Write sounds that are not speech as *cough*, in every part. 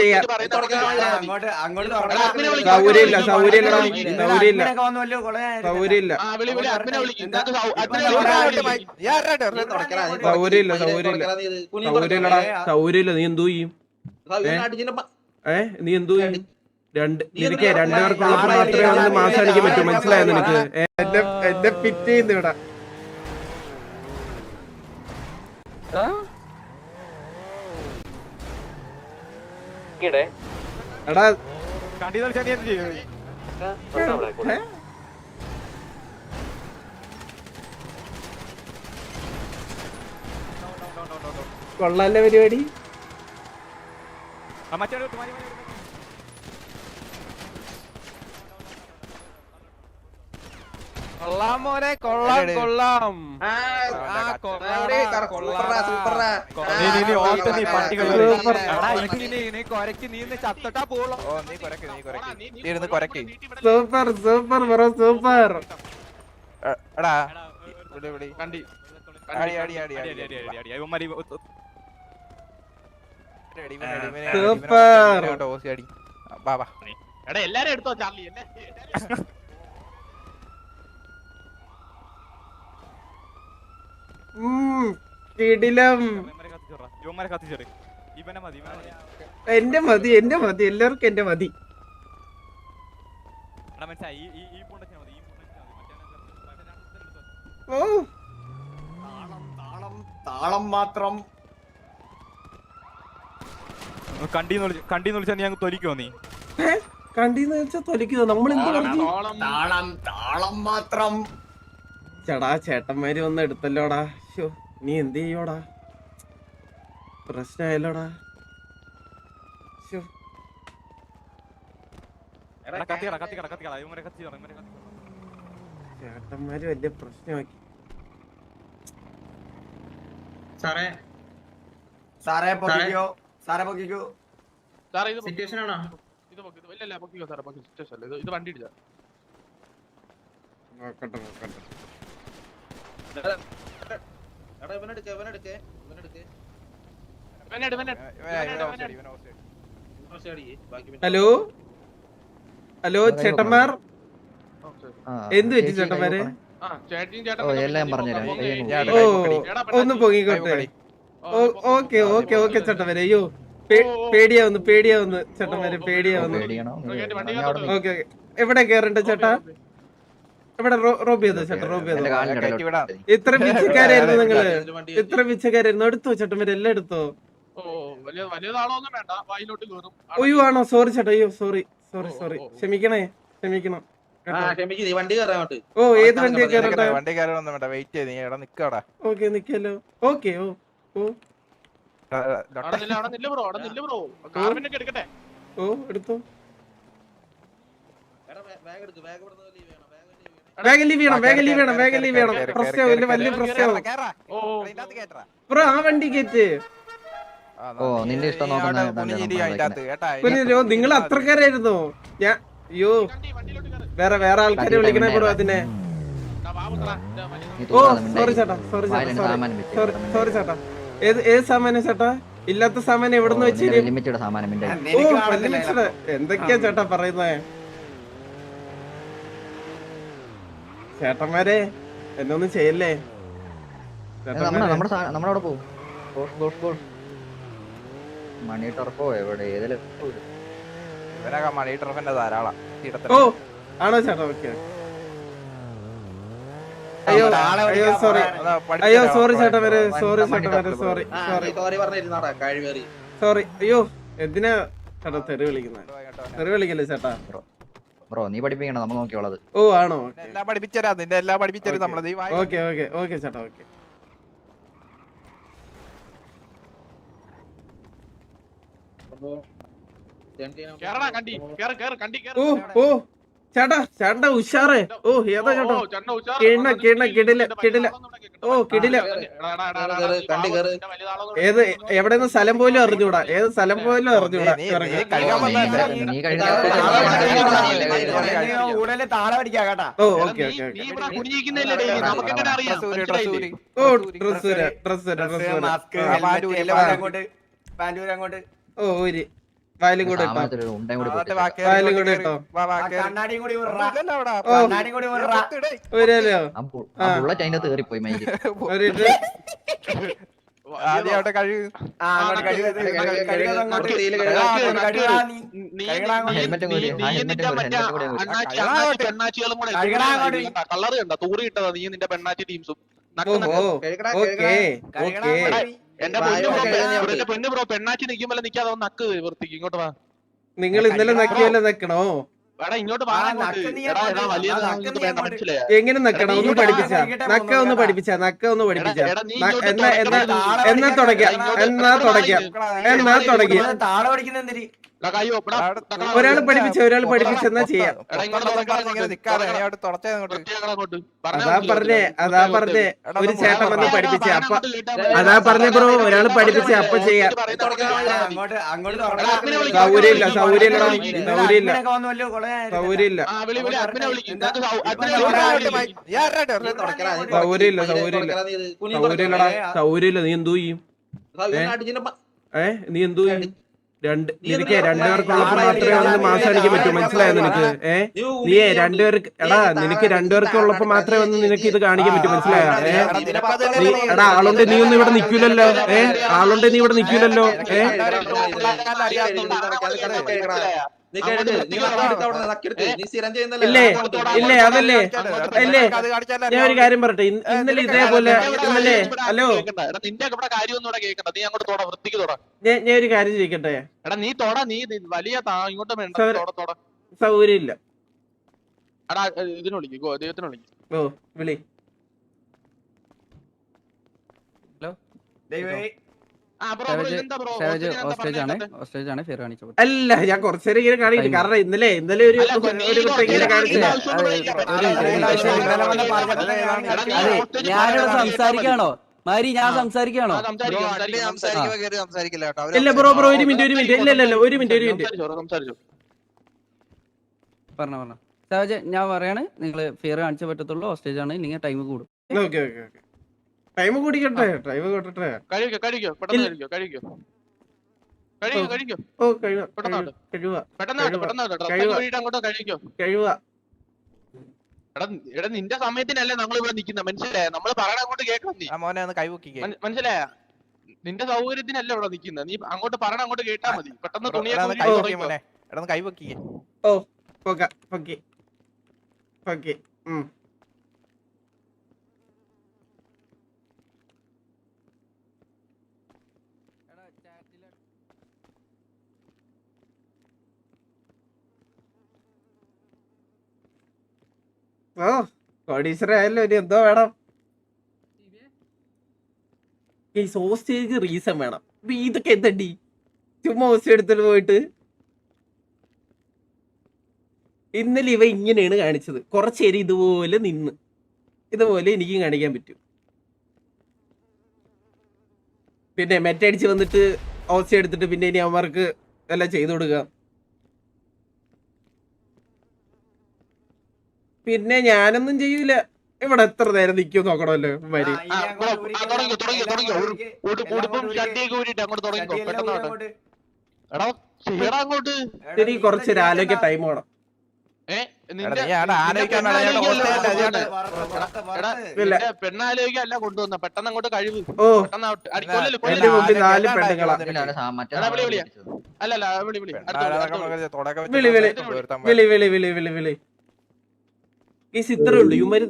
ചെയ്യാം. അങ്ങോട്ട് അങ്ങോട്ട് സൗകര്യമില്ല സൗകര്യമില്ലടാ നീ എന്തോ ചെയ്യും? ഏ? നീ എന്തോ ചെയ്യും? രണ്ട്. എനിക്ക് രണ്ടുപേർക്കുള്ളപ്പോ മാത്രമേ ഒന്ന് മാസം എനിക്ക് പറ്റൂ. മനസ്സിലായോ നിനക്ക്? എന്റെ എന്നെ എന്നെ ഫിറ്റ് ചെയ്യുന്നു ഇവിടെ എടാ. ഏ? കൊള്ളാല്ലേ പരിപാടി. കൊള്ളാം മോനെ കൊള്ളാം കൊള്ളാം. Super super bro super. എടാ കണ്ടി. അടി അടി അടി അടി അടി അടി *laughs* ഇവന്മാര് ഇവ- ഒ- ഒ- അടി, അടി, ഇവനെ അടി, ഇവനെ അടി, ഇവനെ സൂപ്പർ. ഇവനെ കൊണ്ട് ഓസി അടി. ആ, വാ, വാ. എടാ എല്ലാരും എടുത്തോ ചാർലി എന്നെ ഉം, കിടിലം ഇവന്മാരെ കത്തിച്ചോടാ. ഇവന്മാരെ കത്തിച്ചോട്. ഇവനെ മതി ഇവനെ എന്റെ മതി എന്റെ മതി എല്ലാവർക്കും എന്റെ മതി. ഓ. താളം മാത്രം കണ്ടീന്ന് വിളിച്ച് കണ്ടീന്ന് തൊലിക്കോ നീ വെച്ചാ നമ്മൾ എന്ത് പറഞ്ഞു? താളം താളം മാത്രം. ചേടാ ചേട്ടന്മാര് വന്ന് എടുത്തല്ലോടാ. ഷോ നീ എന്ത് ചെയ്യോടാ പ്രശ്നമായല്ലോടാ. ഷോ ചേട്ടന്മാര് വലിയ പ്രശ്നമാക്കി. സാറേ. സാറേ പൊക്കിക്കോ. സാറേ. പൊക്കിക്കോ. സാറേ ഇത് സിറ്റുവേഷൻ ആണോ? ഇത് പൊക്കി ഇല്ല ഇല്ല പൊക്കിക്കോ സാറേ പൊക്കി സിറ്റുവേഷൻ അല്ല. ഇത് ഇത് വണ്ടി ഇടിച്ച നോക്കട്ടെ നോക്കട്ടെ. അടി. ഹലോ ഹലോ ചേട്ടന്മാർ. എന്ത് പറ്റി ചേട്ടന്മാരെ ഓ. എടാ, ഒന്ന് പൊങ്ങിക്കോട്ടെ ഓക്കെ ഓക്കെ ഓക്കെ ചേട്ടന്മാരെ അയ്യോ പേടിയാവുന്നു പേടിയാവുന്നു ചേട്ടന്മാരെ പേടിയാവുന്നു ഓക്കെ എവിടെ കേറണ്ട ചേട്ടാ എവിടെ? റോബി ചെയ്തോ ചേട്ടാ? റോബ് ഇത്ര പിച്ചക്കാരായിരുന്നു നിങ്ങൾ. ഇത്ര പിച്ചക്കാരായിരുന്നു എടുത്തോ ചേട്ടന്മാരെ എല്ലാം എടുത്തോ? അയ്യോ ആണോ? സോറി ചേട്ടാ അയ്യോ സോറി സോറി സോറി. ക്ഷമിക്കണേ ക്ഷമിക്കണം. ഓ ഏത് വണ്ടി വണ്ടി വേണ്ട. വെയിറ്റ് ചെയ്ത് നീ എടാ നിക്കടാ. ഓക്കെ നിക്കല്ലോ. ഓക്കെ ഓ ഓ. ഓ. എടുത്തോ. ബാഗ് എടുക്ക് ബാഗ് ഇവിടെ വേഗം ലീവ് ചെയ്യണം വേഗം ലീവ് ചെയ്യണം വേഗം ലീവ് ചെയ്യണം. കേറ്, കേറ്, വലിയ പ്രശ്നം. ബ്രോ ആ വണ്ടി കയറ്റ് ഓ, നിന്റെ ഇഷ്ടം നോക്കുന്ന നിങ്ങൾ അത്രക്കാരായിരുന്നു ഞാൻ അയ്യോ വേറെ വേറെ ആൾക്കാരെ വിളിക്കണേ ബ്രോ അതിനെ. ഓ സോറി ചേട്ടാ സോറി ചേട്ടാ സോറി ചേട്ടാ. ഏത് ഏത് സാമാന ചേട്ടാ? ഇല്ലാത്ത സാമാനം എവിടെ നിന്ന് വെച്ച് ലിമിറ്റഡ് സാമാനം മിണ്ടായി. ഓ എനിക്ക് വലിയ കാണത്തില്ല മിച്ചറ്. എന്തൊക്കെയാ ചേട്ടാ പറയുന്നേ? ചേട്ടന്മാരെ എന്നൊന്നും ചെയ്യല്ലേ? അവിടെ പോകും മണി ടർഫോ എവിടെ? ഏതിലും ഇവനൊക്കെ മണി ട്രഫിന്റെ ധാരാളം. ഓ ആണോ ചേട്ടാ? ഓക്കെ. അയ്യോ സോറി ചേട്ടാ അയ്യോ സോറി ചേട്ടന്മാരെ സോറി ചേട്ടന്മാരെ സോറി സോറി പറഞ്ഞിരുന്നാടാ കഴിവേറി സോറി അയ്യോ എന്തിനാ ചേട്ടാ തെറി വിളിക്കുന്നത് തെറി വിളിക്കല്ലേ ചേട്ടാ? ബ്രോ നീ പഠിപ്പിക്കണം. നമ്മൾ നോക്കിയോളത്. ഓ ആണോ? എല്ലാം പഠിപ്പിച്ചരാ. നിന്റെ എല്ലാം പഠിപ്പിച്ചരും ഓക്കേ. നമ്മൾ. നീ വായി ഓക്കെ ഓക്കെ ഓക്കെ ചേട്ടാ ഓക്കെ കേറടാ കണ്ടി. കേറ് കേറ് കണ്ടി കേറ്. ഓ ഓ. ചേട്ടാ ചേട്ടാ ഉഷാറേ. ഓ ഏതാ ചേട്ടാ? കിണ കിണ കിടില, കിടില. ഓ കിടില. ഏത് എവിടെന്ന് സ്ഥലം പോലും അറിഞ്ഞൂടാ ഏത് സ്ഥലം പോലും അറിഞ്ഞൂടാ ഓ ഓക്കെ നീ- ഓക്കെ അറിയാം? ഡ്രസ്സൂരി? ഡ്രസ്സൂരി. ഓ dress dress dress, dress mask ആ, ഹെൽമെറ്റ്, പാന്റ് പാന്റ് ഇല്ല, അങ്ങോട്ട്. പാന്റ് അങ്ങോട്ട്. ഓ ഒരു വായിലും കൂടെ ഇട്ടോ ഉണ്ടയും കൂടി എന്നിട്ട് പൊട്ടിച്ചേക്കാം. ബാക്കി വായിലും കൂടെ ഇട്ടോ വാ, വാ, ആ കേറ്. കണ്ണാടിയും കൂടി വിടറാ. ഒന്നുമില്ലല്ലോ കണ്ണാടിയും കൂടി വിടറാ. ഇടേ. വരല്ലോ ആ ബു- ആ ബുള്ളറ്റ് അതിന്റെ അകത്ത് കയറിപ്പോയി മൈൻഡ് ഒരിട്ട് ആദ്യം അവിടെ കഴിവ് കഴുകി വെക്ക്. കഴുകി, കഴുകി അത് അങ്ങോട്ട്. കഴുകി, കഴുകി, കഴുകി, നീ. നീ കഴുകടാ അങ്ങോട്ട്. ഹെൽമെറ്റ് കൂടി ആ കൂടി ഹെൽമെറ്റ് കൂടി കൂടി. അണ്ണാച്ചി കഴുകടാ അണ്ണാച്ചി അങ്ങോട്ട്. പെണ്ണാച്ചികളും കൂടെ കഴുകടാ കളറ് കണ്ട തൂറി ഇട്ടതാ നീ നിന്റെ പെണ്ണാച്ചി ടീംസും എന്റെ പൊന്നു പൊന്നു ബ്രോ പെണ്ണാച്ചി നിക്കുമ്പോ നിക്കാതെ ഒന്ന് നക്ക് വൃത്തിക്ക് ഇങ്ങോട്ട് വാ നിങ്ങൾ ഇന്നലെ നക്കിയല്ലേ നക്കണോ എങ്ങനെ നക്കണം ഒന്ന് പഠിപ്പിച്ച നക്ക ഒന്ന് പഠിപ്പിച്ച നക്ക ഒന്ന് പഠിപ്പിച്ച എന്നാ എന്നാ തുടങ്ങ്. എന്നാ തുടങ്ങിയ ഇങ്ങോട്ട് എന്നാ തുടയ്ക്കാം ഒരാൾ പഠിപ്പിച്ച ഒരാൾ പഠിപ്പിച്ചെന്നാ ചെയ്യാം. അതാ. പറഞ്ഞേ അതാ പറഞ്ഞേ ഒരു ചേട്ടൻ വന്ന്. പഠിപ്പിച്ച അപ്പ. അതാ പറഞ്ഞ ബ്രോ ഒരാൾ പഠിപ്പിച്ച അപ്പൊ ചെയ്യാം. സൗകര്യമില്ല സൗകര്യമില്ല. സൗകര്യമില്ല സൗകര്യമില്ല. സൗകര്യമില്ല. ഇത്. സൗകര്യമില്ലടാ സൗകര്യമില്ല നീ എന്തോ ചെയ്യും? ഏ നീ എന്തോ ചെയ്യും രണ്ട് നിനക്ക് എന്തിനാ രണ്ടുപേർക്കുള്ളപ്പോ മാത്രമേ വന്ന് ഇരിക്കാൻ മാസം അടിക്കാൻ പറ്റൂ മനസ്സിലായോ നിനക്ക് ഏ നീ നീയേ രണ്ടുപേർക്ക് എടാ നിനക്ക് താഴെ രണ്ടുപേർക്ക് ഉള്ളപ്പോ താഴെ മാത്രമേ വന്ന് നിനക്ക് ഇത് കാണിക്കാൻ പറ്റൂ മനസ്സിലായോ ഏ നീ എടാ ആളുണ്ട് നീ ഒന്നും ഇവിടെ നിൽക്കൂലല്ലോ ഏ ആളുണ്ട് നീ ഇവിടെ നിൽക്കൂലല്ലോ ഏ ഇല്ലേ? അതല്ലേ? അല്ലേ ഞാൻ ഒരു കാര്യം പറയട്ടെ. ഇന്നലെ ഇതേപോലെ ഇന്നലെ ഹലോ? എടാ, നിന്റെ ഇവിടെ കാര്യമൊന്നും ഇവിടെ കേൾക്കണ്ട നീ അങ്ങോട്ട് തൊട വൃത്തിക്ക് തൊട. ഞാൻ ഒരു കാര്യം ചോദിക്കട്ടെ? എടാ നീ തൊട നീ വലിയ താ ഇങ്ങോട്ട് സൗകര്യമില്ല. എടാ ഇതിന് വിളിക്കും ദൈവത്തിന് വിളിക്കും. ഓ വിളി. ദൈവമേ. അല്ല ഞാൻ കുറച്ചേരം ഇങ്ങനെ കാണിക്കില്ല കാരണം ഇന്നലെ ഇന്നലെ ഒരു ഒരു ഇങ്ങനെ കാണിച്ചേ ഞാനിവിടെ സംസാരിക്കാണോ മാരി ഞാൻ. സംസാരിക്കാണോ. ഇല്ല ബ്രോ ബ്രോ ഒരു മിനിറ്റ് ഒരു മിനിറ്റ് ഇല്ല ഇല്ല ഇല്ല ഒരു മിനിറ്റ് ഒരു മിനിറ്റ് സംസാരിച്ചോ, പറഞ്ഞ പറഞ്ഞോ പറഞ്ഞോ ഞാൻ പറയാണ് നിങ്ങൾ ഫിയർ കാണിച്ചേ പറ്റത്തുള്ളൂ ഹോസ്റ്റേജ് ആണ് ഇല്ലെങ്കിൽ ടൈം കൂടും ഓക്കെ ഓക്കെ ഓക്കെ ടൈം കൂടിക്കട്ടെ ടൈം കൂട്ടട്ടെ കഴിക്കോ കഴിക്കോ പെട്ടെന്ന് കഴിക്കോ കഴിക്കോ. കഴിക്കോ കഴിക്കോ. ഓ കഴിവ പെട്ടെന്ന് കഴിവ പെട്ടെന്ന് കേട്ടോ, പെട്ടെന്ന് കഴിവാ. അങ്ങോട്ടോ കഴിക്കോ. കഴിവ. എടാ എടാ നിന്റെ സമയത്തിനല്ലേ നമ്മൾ ഇവിടെ നിൽക്കുന്നത് മനസ്സിലായ? നമ്മൾ പറയണ അങ്ങോട്ട് കേൾക്കണം നീ. ആ മോനെ ഒന്ന് കൈവക്കിക്കേ മനസ്സിലായ? നിന്റെ സൗകര്യത്തിനല്ല ഇവിടെ നിൽക്കുന്നത് നീ അങ്ങോട്ട് പറയണ അങ്ങോട്ട് കേട്ടാ മതി. പെട്ടെന്ന് തുണിയൊക്കെ. മോനെ. എടാ ഒന്ന് ഓ ഓക്കെ ഓക്കെ ഓക്കെ ഉം. ഓ കോടീശ്വരായല്ലോ ഇനി എന്തോ വേണം. ഈ സോസ്റ്റേജ് റീസൺ വേണം. ഇതൊക്കെ എന്തണ്ടി ചുമ്മാ ഹോസ്റ്റ് എടുത്തിട്ട് പോയിട്ട്. ഇന്നലെ ഇവ ഇങ്ങനെയാണ് കാണിച്ചത്. കുറച്ചേരി ഇതുപോലെ നിന്ന്. ഇതുപോലെ എനിക്കും കാണിക്കാൻ പറ്റും. പിന്നെ മെറ്റടിച്ച് വന്നിട്ട് ഓസ് എടുത്തിട്ട് പിന്നെ ഇനി അവന്മാർക്ക് എല്ലാം ചെയ്തു കൊടുക്കുക പെട്ടെന്ന് ഞാനൊന്നും ചെയ്യൂല. ഇവിടെ എത്ര നേരം നിക്കും നോക്കണല്ലോ വരി ശരി കുറച്ച് ചെയ്യണ്ട? ടൈം വേണം. പെണ്ണാലോചിക്കല്ല കൊണ്ടുവന്ന. പെട്ടെന്ന് അങ്ങോട്ട് കഴിവ്. പെട്ടെന്ന് വിളി, വിളി. വിളി വിളി വിളി, വിളി, ഈ ചിത്രേ ഉള്ളൂ ഇവർ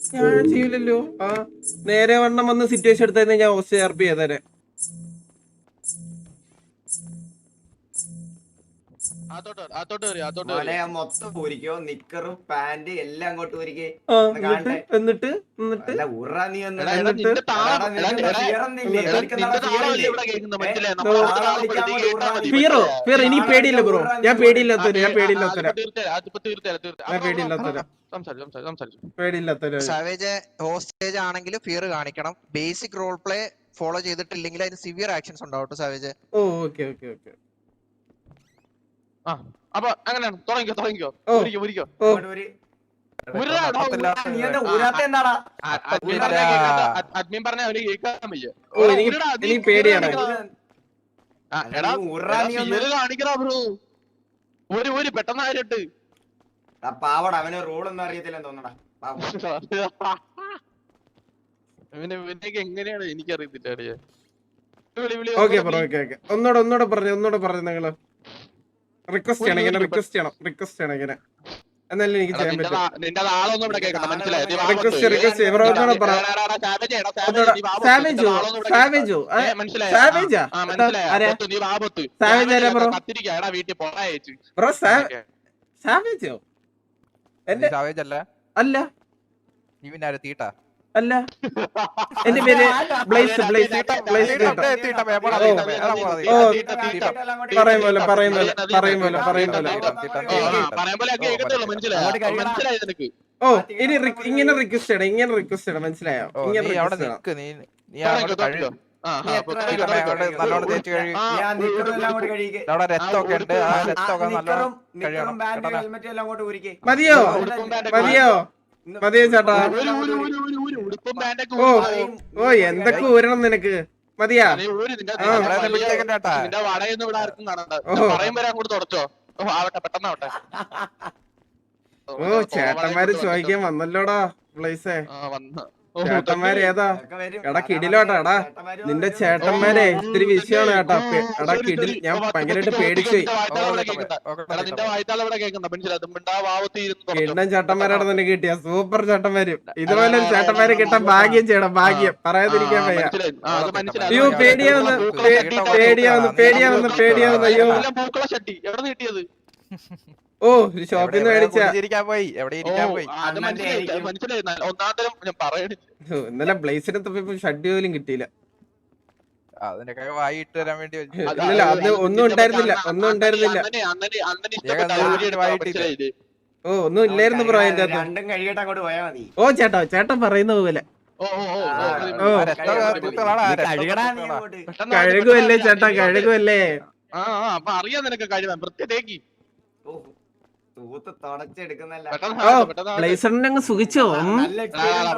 ഞാൻ ചെയ്യില്ലല്ലോ ആ നേരെ വണ്ണം വന്ന് സിറ്റുവേഷൻ എടുത്തായിരുന്നു ഞാൻ ഹോസ്റ്റ് ചേർപ്പ് പി അകത്തോട്ട് ഇവിടെ കേൾക്കുന്നത് മനസ്സിലായോ? ഏ, നമ്മൾ ഓ. അവിടുത്തെ താളം പറ്റി കേട്ടാ മതി, ഫീറോ മനസ്സിലായോ? ഫീറോ ഇനി പേടിയില്ല ബ്രോ. ഞാൻ പേടിയില്ലാത്തവര് ഞാൻ പേടിയില്ലാത്തവരാ. ഞാൻ പേടിയില്ലാത്തവരാ സാവേജ് ഹോസ്റ്റേജ് ആണെങ്കിൽ ഫിയർ കാണിക്കണം. ബേസിക് റോൾ പ്ലേ ഫോളോ ചെയ്തിട്ടില്ലെങ്കിൽ അതിന് സിവിയർ ആക്ഷൻസ് ഉണ്ടാവും സവേജ് സാവേജ്. ഓ ഓക്കെ ഓക്കെ ഓക്കെ. അപ്പൊ അങ്ങനെയാണ്. തുടങ്ങിക്കോ തുടങ്ങിക്കോ. ഊരാത്ത അഡ്മിൻ പറഞ്ഞാ അവന് കേൾക്കാൻ വയ്യ. ഒന്ന്. കാണിക്കടാ ബ്രോ. ഒരു ഒരു പെട്ടെന്ന് ആയിട്ട് എടാ, പാവടാ അവന് റോളൊന്നും അറിയത്തില്ലെന്ന് തോന്നടാ പാവം. *laughs* ഇവന് ഇവനൊക്കെ എങ്ങനെയാണ് എനിക്കറിയത്തില്ല ഒന്നൂടെ ഒന്നൂടെ പറഞ്ഞു ഒന്നോടെ പറഞ്ഞു നിങ്ങൾ. റിക്വസ്റ്റ് ചെയ്യണം ഇങ്ങനെ റിക്വസ്റ്റ് ചെയ്യണം റിക്വസ്റ്റ് ചെയ്യണം ഇങ്ങനെ. എന്നാലും എനിക്ക് ചെയ്യാൻ പറ്റും. അല്ല. നീ പിന്നെ തീട്ടാ? അല്ല. *laughs* എന്റെ പേര് ബ്ലേസ് ബ്ലേസ് ബ്ലേസ് പറയും പോലെ പറയും പോലെ പറയും പോലെ പറയും പോലെ. ഓ, ആ, പറയാൻ പോലെ ഒക്കെ കേൾക്കത്തുള്ളൂ മനസ്സിലായോ. അങ്ങോട്ട് കഴിയടാ. മനസ്സിലായി നിനക്ക്. ഇനി ഇങ്ങനെ റിക്വസ്റ്റ് ചെയ്യണം ഇങ്ങനെ റിക്വസ്റ്റ് ചെയ്യണം മനസ്സിലായോ? ഇങ്ങനെ. മതിയോ? മതിയോ? മതിയോ? ചേട്ടാ? ഓ എന്തൊക്കെ ഊരണം നിനക്ക്? മതിയാ? നിന്റെ- വടയൊന്നും ഇവിടെ ആർക്കും കാണണ്ട. പറയും വരെ അങ്ങോട്ട് തുടച്ചോ ഓ, ആവട്ടെ പെട്ടെന്നാവട്ടെ ഓ ചേട്ടന്മാര് ചോദിക്കാൻ വന്നല്ലോടാ പ്ലേസേ. ആ, വന്ന്. ഓ, ചേട്ടന്മാര് ഏതാ. എടാ കിടിലോട്ടാ എടാ. നിന്റെ. ചേട്ടന്മാരെ ഇത്തിരി വിഷയമാണ് ചേട്ടാ എടാ കിടി കിടിൽ ഞാൻ ഭയങ്കരമായിട്ട് പേടിച്ചു. കിണ്ണം ചേട്ടന്മാരാണ് നിനക്ക് കിട്ടിയ. സൂപ്പർ ചേട്ടന്മാര്. ഇതുപോലെ ഒരു ചേട്ടന്മാരെ കിട്ടാൻ ഭാഗ്യം ചെയ്യണം ഭാഗ്യം. പറയാതിരിക്കാൻ ആ, വയ്യ. അയ്യോ പേടിയാവുന്നു പേടിയാവുന്നു പേടിയാവുന്നു പേടിയാവുന്നു അയ്യോ. പൂക്കള ഷട്ടി എവിടെ കിട്ടിയത്? ഓ ഒരു ഷോപ്പിൽ നിന്ന് മേടിച്ച ഇരിക്കാൻ പോയി? എവിടെ ഇരിക്കാൻ പോയി? അത് മനസ്സിലായി മനസ്സിലായി. നല്ല- ഒന്നാന്തരം ഞാൻ പറയണില്ല ഓ, ഇന്നലെ ബ്ലേസിനെ തപ്പിയപ്പോ പോലും കിട്ടിയില്ല. അതിനൊക്കെ വായി ഇട്ട് തരാൻ വേണ്ടി വെച്ചു. അത് ഒന്നും ഉണ്ടായിരുന്നില്ല, ഒന്നും ഉണ്ടായിരുന്നില്ല. വായിട്ട് ഓ ഒന്നും ഇല്ലായിരുന്നു ബ്രോ അതിന്റെ രണ്ടും കഴിയട്ടെ അങ്ങോട്ട് പോയാ മതി. ഓ ചേട്ടാ ചേട്ടൻ പറയുന്ന പോലെ. കഴുകുമല്ലേ ചേട്ടാ. കഴുകുമല്ലേ ആ ആ അപ്പൊ അറിയാം നിനക്ക് കഴിവാൻ വൃത്തിയേക്ക് ഓ, തൂത്ത് തുടച്ചെടുക്കുന്നല്ല പെട്ടെന്ന് ഓ ആവട്ടെ, പെട്ടെന്ന് ആവട്ടെ. ബ്ലേസറിനെ അങ്ങ് സുഖിച്ചോ?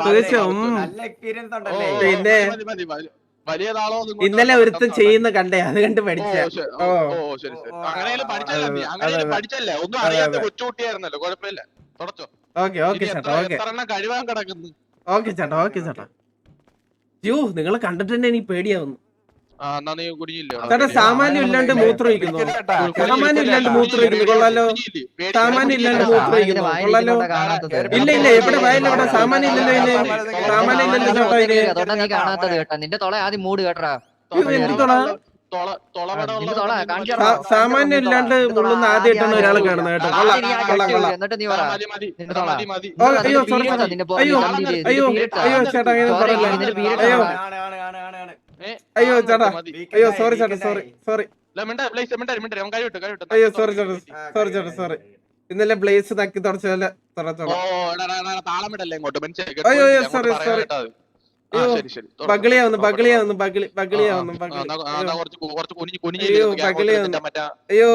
സുഖിച്ചോ? പിന്നെ? ഇന്നലെ ഒരുത്തൻ ചെയ്യുന്ന കണ്ടേ അത് കണ്ട് പഠിച്ചോ ഓ ശരി, അങ്ങനെയാലും പഠിച്ചല്ലേ നീ? അങ്ങനെയാലും പഠിച്ചല്ലേ ഒന്നും അറിയാത്ത അതെ. കൊച്ചുകുട്ടിയായിരുന്നല്ലോ. കുഴപ്പമില്ല. തുടച്ചോ. ഓക്കെ ചേട്ടാ ഓക്കെ. എത്ര എണ്ണം കഴിവാൻ കിടക്കുന്നു? ഓക്കെ ചേട്ടാ ഓക്കെ ചേട്ടാ. യോ നിങ്ങളെ കണ്ടിട്ട് തന്നെ എനിക്ക് പേടിയാവുന്നു. ചേട്ടാ സാമാന്യം ഇല്ലാണ്ട് മൂത്രം ഒഴിക്കുന്നു. സാമാന്യം ഇല്ലാണ്ട് മൂത്രം ഒഴിക്കുന്നു. കൊള്ളാലോ. സാമാന്യം ഇല്ലാണ്ട് മൂത്രം ഒഴിക്കുന്നു. കൊള്ളാലോ. ഇല്ല ഇല്ല. എവിടെ വയലിൽ എവിടെ സാമാന്യം ഇല്ലല്ലോ ഇതിന് സാമാന്യം ഇല്ലല്ലോ ചേട്ടാ ഇതിന് അതുകൊണ്ടാ നീ കാണാത്തത് കേട്ടാ. നിന്റെ തൊള ആദ്യം മൂട് കേട്ടാ അയ്യോ, എന്ത് തൊള? നിന്റെ തൊള കാണിച്ചു സാ- സാമാന്യം ഇല്ലാണ്ട് മുള്ളുന്ന ആദ്യമായിട്ടാണ് ഒരാൾ കാണുന്നത് കേട്ടോ. കൊള്ളാം കൊള്ളാം കൊള്ളാം. അയ്യോ, അയ്യോ, അയ്യോ, ചേട്ടാ, അങ്ങനെ പറയല്ലേ. അയ്യോ. ആ. ആണ്, ആണ്, ആണ്, ആണ്, ആണ്. അയ്യോ, ചേട്ടാ. അയ്യോ സോറി ചേട്ടാ സോറി. സോറി അയ്യോ സോറി ചേട്ടാ സോറി ചേട്ടാ സോറി ഇന്നലെ ബ്ലേസ് നക്കി തുടച്ച പോലെ ഓ തുറച്ചോളാം എടാ, എടാ, എടാ, താളമിടല്ലേ ഇങ്ങോട്ട്? മനസ്സിലായി അയ്യോ, അയ്യോ, സോറി സോറി. ബഗിളിയാവുന്നു ബഗിളിയാവുന്നു ബഗിളി ബഗിളിയാവുന്നു അയ്യോ. ബഗിളിയാവുന്നു. അയ്യോ.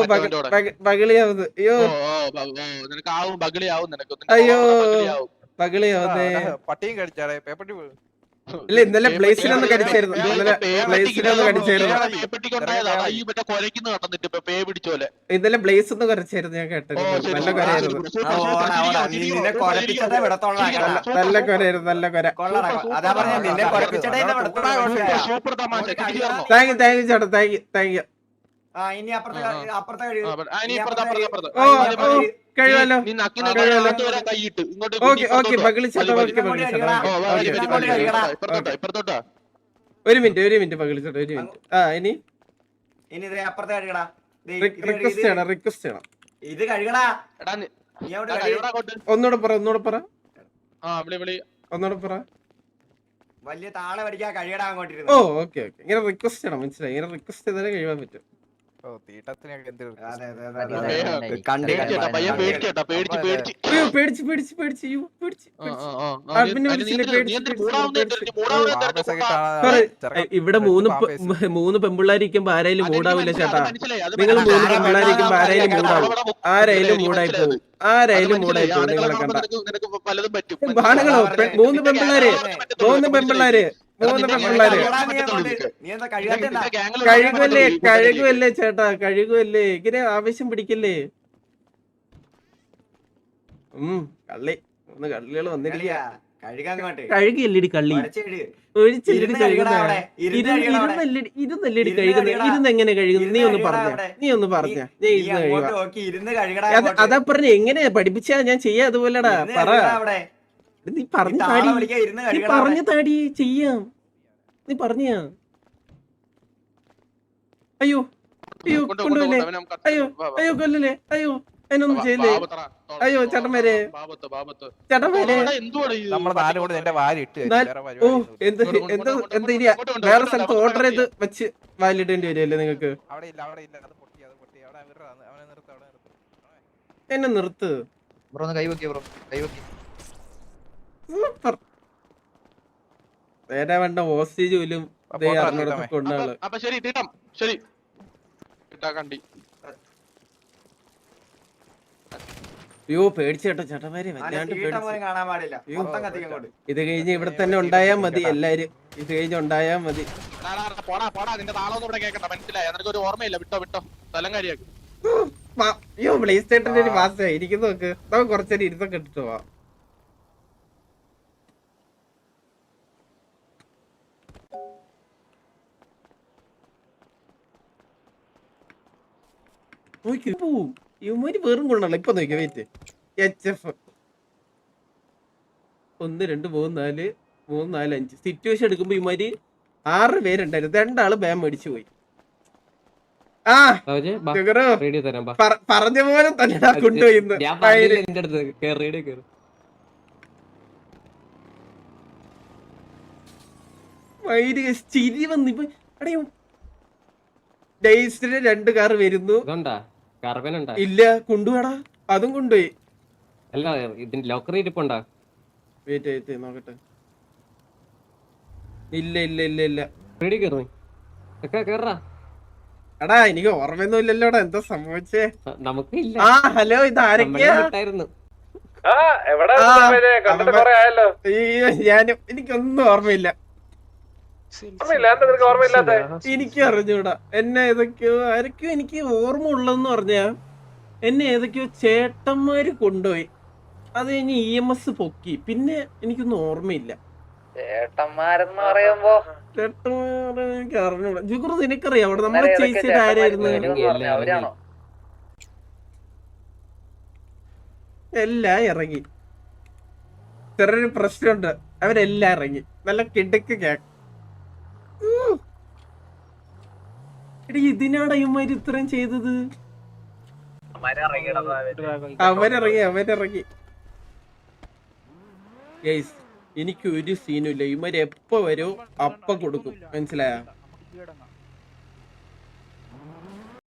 ബഗിളിയാവുന്നു. അയ്യോ. ഓ, ഓ, നിനക്ക് ആവും ബഗിളിയാവും നിനക്ക്. അയ്യോ. ബഗിളിയാവുന്നേ. പട്ടിയും കടിച്ചാടേ പേപ്പട്ടി പോയി. ഇല്ല ഇന്നലെ ബ്ലേസിനെ ഒന്ന് കടിച്ചായിരുന്നു. ഇന്നലെ കടിച്ചായിരുന്നു. ഇന്നലെ കുറച്ചായിരുന്നു ഞാൻ കേട്ടത്. നല്ല. കൊരയായിരുന്നു. നല്ല കൊരയായിരുന്നു നല്ല കൊര? താങ്ക് യു താങ്ക് യു ചേട്ടാ താങ്ക് യു താങ്ക് യു. ഇനി അപ്പുറത്തെ അപ്പുറത്തെ. ഓ ഓ. കഴിവല്ലോ ഓ. കഴിയടാ. ഒരു മിനിറ്റ് ഒരു മിനിറ്റ് പകളിച്ചോട്ടെ ചേട്ടാ ഒരു മിനിറ്റ്. ആ ഇനി? ഇനി അപ്പുറത്തെ കഴുകടാ ദേ റിക്വസ്റ്റ് ചെയ്യണം റിക്വസ്റ്റ് ചെയ്യണം. ഇത് അങ്ങോട്ട്. ഒന്നുകൂടെ പറ ഒന്നൂടെ പറ. ഒന്നുകൂടെ പറ. വലിയ താളെ പഠിക്കാൻ കഴിയടാ ഓ അങ്ങോട്ടിരുന്നു ഓക്കെ ഓക്കെ. ഇങ്ങനെ റിക്വസ്റ്റ് ചെയ്യണം മനസ്സിലായി? ഇങ്ങനെ റിക്വസ്റ്റ് ചെയ്താലേ കഴിയാൻ പറ്റും. ഇവിടെ മൂന്ന് മൂന്ന് പെമ്പിള്ളാരിക്കുമ്പോ ആരായാലും മൂടാവില്ല ചേട്ടാ? നിങ്ങൾ. മൂന്ന് പെമ്പിള്ളാരിക്കുമ്പോ ആരായാലും മൂടാവും? ആരായാലും മൂടായി പോകും ആരായാലും മൂടായി പോകും നിങ്ങളെ ആണുങ്ങളെ കണ്ട. പെ- മൂന്ന് പെമ്പിള്ളാര്. മൂന്ന് പെമ്പിള്ളാര്. മൂന്ന് പെൺപിള്ളേര് കഴുകുമല്ലേ കഴുകുമല്ലേ ചേട്ടാ കഴുകുമല്ലേ ഇങ്ങനെ ആവശ്യം പിടിക്കല്ലേ? ഉം കള്ളി. ഒന്ന് കള്ളികൾ വന്നിരിക്കുക അങ്ങോട്ട് കഴുകിയല്ലേടി കള്ളി. ഒഴിച്ചില്ലടി കഴുകുന്ന? ഇരുന്നല്ലടി ഇരുന്നല്ലടി ഇരുന്ന് കഴുകുന്നത് കഴുകടാ. ഇരുന്ന് എങ്ങനെ കഴുകുന്നത് നീ ഒന്ന് പറഞ്ഞ. നീ ഒന്ന് പറഞ്ഞ. നീ ഇരുന്ന് കഴുകാ അത് പറഞ്ഞ എങ്ങനെയാ പഠിപ്പിച്ചാ ഞാൻ ചെയ്യാ അതുപോലെടാ. പറ. നീ പറഞ്ഞു താടി. നീ പറഞ്ഞു താടി ചെയ്യാം. നീ പറഞ്ഞാ അയ്യോ അയ്യോ കൊണ്ട് കൊണ്ട് കൊണ്ടുവല്ലേ കൊണ്ട് അവനെ നമുക്ക് അയ്യോ. അയ്യോ കൊല്ലല്ലേ? അയ്യോ അതിനൊന്നും ചെയ്യല്ലേ? അയ്യോ, നിന്റെ വാരി ഓ. എന്ത് എന്ത് എന്ത് ഇനി വേറെ സ്ഥലത്ത് ഓർഡർ ചെയ്ത് വെച്ച് വാലിടേണ്ടി വരുമല്ലേ നിങ്ങൾക്ക് അവിടെ ഇല്ല അവിടെ ഇല്ല അത് പൊട്ടി അത് പൊട്ടി. അവിടെ വിടറാ, അവനെ നിർത്ത് അവിടെ നിർത്ത്. എന്നെ നിർത്ത്. ബ്രോ ഒന്ന് കൈ വെക്കിയ ബ്രോ. കൈ വെക്കി. സൂപ്പർ. നേരെ വേണ്ട പോലും അറിഞ്ഞൂടെ കൊണ്ടാൾ അപ്പൊ- ശരി തീട്ടം ശരി. ഇട്ടാ കണ്ടി. അയ്യോ പേടിച്ചേട്ടോ ചേട്ടന്മാര്. വല്ലാണ്ട് പേടിച്ചു. ഇത് കഴിഞ്ഞ് ഇവിടെ തന്നെ ഉണ്ടായാ മതി എല്ലാരും. ഇത് കഴിഞ്ഞ് ഉണ്ടായാ മതി. പോടാ പോടാ. നിന്റെ താളൊന്നും ഇവിടെ കേക്കണ്ട മനസ്സിലായി? നിനക്ക് ഒരു ഓർമ്മയില്ല. വിട്ടോ വിട്ടോ. സ്ഥലം കാര്യാക്കും വാ. അയ്യോ പ്ലേ സ്റ്റേഷന്റെ ഒരു മാസം ഇരിക്കുന്നു നോക്ക്. നമുക്ക് കുറച്ചേരം ഇരുന്നൊക്കെ ഇട്ടിട്ട് പോവാം. നോക്കി പോവും ഇവന്മാര് വേറും കൊണ്ടല്ല ഇപ്പൊ നോക്കിയ വെയിറ്റ് എച്ച് എഫ് ഒന്ന് രണ്ട് മൂന്ന് നാല് മൂന്ന് നാല് അഞ്ച്. സിറ്റുവേഷൻ എടുക്കുമ്പോ ഇവന്മാര് ആറ് പേരുണ്ടായിരുന്നു. രണ്ടാൾ ബാം മേടിച്ചു പോയി. ആ പറഞ്ഞ പോലെ തന്നെ കൊണ്ടുപോയി ചിരി വന്നിപ്പോ ഫയൽ. ഡേയ്സിന് രണ്ട് കാർ വരുന്നു. ഇല്ല കൊണ്ടുപോടാ അതും കൊണ്ടുപോയി. അല്ല ഇതിന്റെ ലോക്കർ ഇരിപ്പുണ്ടാ? വെയിറ്റ് വെയിറ്റ് നോക്കട്ടെ. ഇല്ല ഇല്ല ഇല്ല ഇല്ല. കേറാ എടാ എനിക്ക് ഓർമ്മയൊന്നും ഇല്ലല്ലോടാ. എന്താ സംഭവിച്ചേ? നമുക്ക് ഇല്ല. ആ ഹലോ ഇത് ആരൊക്കെയാ നമ്മളെ വിട്ടായിരുന്നു. ആ, അവൻ- അയ്യോ, ഞാനും എനിക്കൊന്നും ഓർമ്മയില്ല. എനിക്ക് അറിഞ്ഞൂടാ. എന്നെ ഏതൊക്കെയോ ആരൊക്കെയോ എനിക്ക് ഓർമ്മ ഉള്ളതെന്ന് പറഞ്ഞാ എന്നെ ഏതൊക്കെയോ ചേട്ടന്മാര് കൊണ്ടുപോയി. അത് കഴിഞ്ഞ് ഇ എം എസ് പൊക്കി. പിന്നെ എനിക്കൊന്നും ഓർമ്മയില്ല. ചേട്ടന്മാരെന്ന് പറയുമ്പോ ചേട്ടന്മാരെ എനിക്ക് അറിഞ്ഞൂടാ. ജുഗുറു നിനക്കറിയാം അവിടെ നമ്മളെ ആരായിരുന്നു? എല്ലാം ഇറങ്ങി. ചെറിയൊരു പ്രശ്നമുണ്ട്. അവരെല്ലാം ഇറങ്ങി. നല്ല കിടക്ക് കേക്ക്. എടി ഇതിനാടാ ഇവന്മാര് ഇത്രയും ചെയ്തത്? അവരിറങ്ങി അവരിറങ്ങി. ഗൈസ് എനിക്ക് ഒരു സീനും ഇല്ല. ഇവർ എപ്പോ വരും അപ്പ കൊടുക്കും. മനസ്സിലായ?